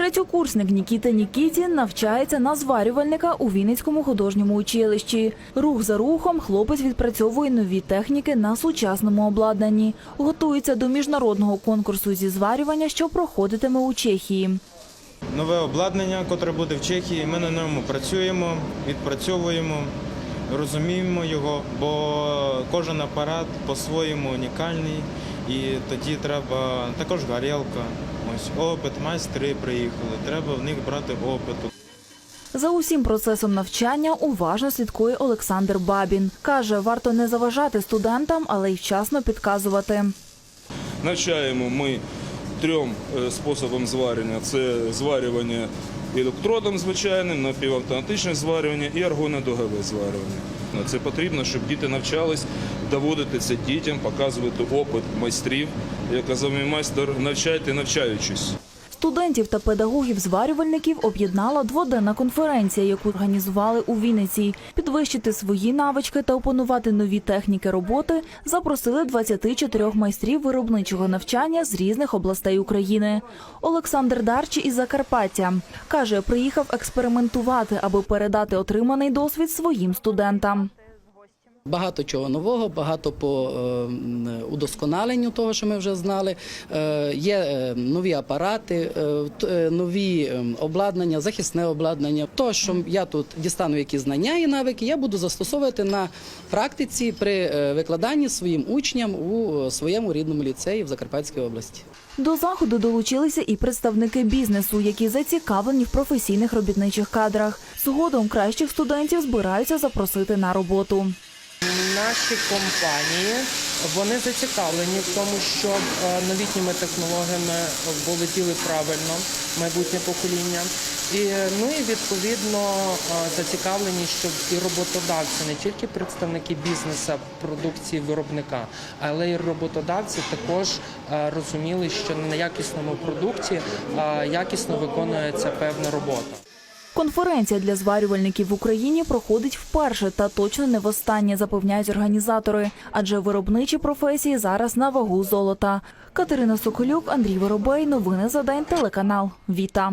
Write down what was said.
Третьокурсник Нікіта Нікітін навчається на зварювальника у Вінницькому художньому училищі. Рух за рухом хлопець відпрацьовує нові техніки на сучасному обладнанні. Готується до міжнародного конкурсу зі зварювання, що проходитиме у Чехії. нове обладнання, котре буде в Чехії. Ми на ньому працюємо, відпрацьовуємо, розуміємо його, бо кожен апарат по-своєму унікальний. І тоді треба також горілка. Ось опит, майстри приїхали. Треба в них брати опиту. За усім процесом навчання уважно слідкує Олександр Бабін. Каже, варто не заважати студентам, але й вчасно підказувати. Навчаємо ми трьом е, способам зварення: це зварювання електродом звичайним, напівавтоматичне зварювання і аргонодугове зварювання. Це потрібно, щоб діти навчались доводити це дітям, показувати опит майстрів. Як казав мій майстер, навчайте навчаючись. Студентів та педагогів-зварювальників об'єднала дводенна конференція, яку організували у Вінниці. Підвищити свої навички та опанувати нові техніки роботи запросили 24 майстрів виробничого навчання з різних областей України. Олександр Дарчі із Закарпаття каже, приїхав експериментувати, аби передати отриманий досвід своїм студентам. Багато чого нового, багато по е, удосконаленню того, що ми вже знали. Е, Є е, нові апарати, нові е, обладнання, захисне обладнання. То, що я тут дістану які знання і навики, я буду застосовувати на практиці при викладанні своїм учням у своєму рідному ліцеї в Закарпатській області. До заходу долучилися і представники бізнесу, які зацікавлені в професійних робітничих кадрах. Згодом кращих студентів збираються запросити на роботу. Наші компанії вони зацікавлені в тому, щоб е, новітніми технологіями володіли правильно майбутнє покоління. І ну і відповідно е, зацікавлені, щоб і роботодавці, не тільки представники бізнесу продукції виробника, але й роботодавці також е, розуміли, що на якісному продукті е, якісно виконується певна робота. Конференція для зварювальників в Україні проходить вперше та точно не востаннє, запевняють організатори, адже виробничі професії зараз на вагу золота. Катерина Соколюк, Андрій Воробей. Новини за день. Телеканал Віта.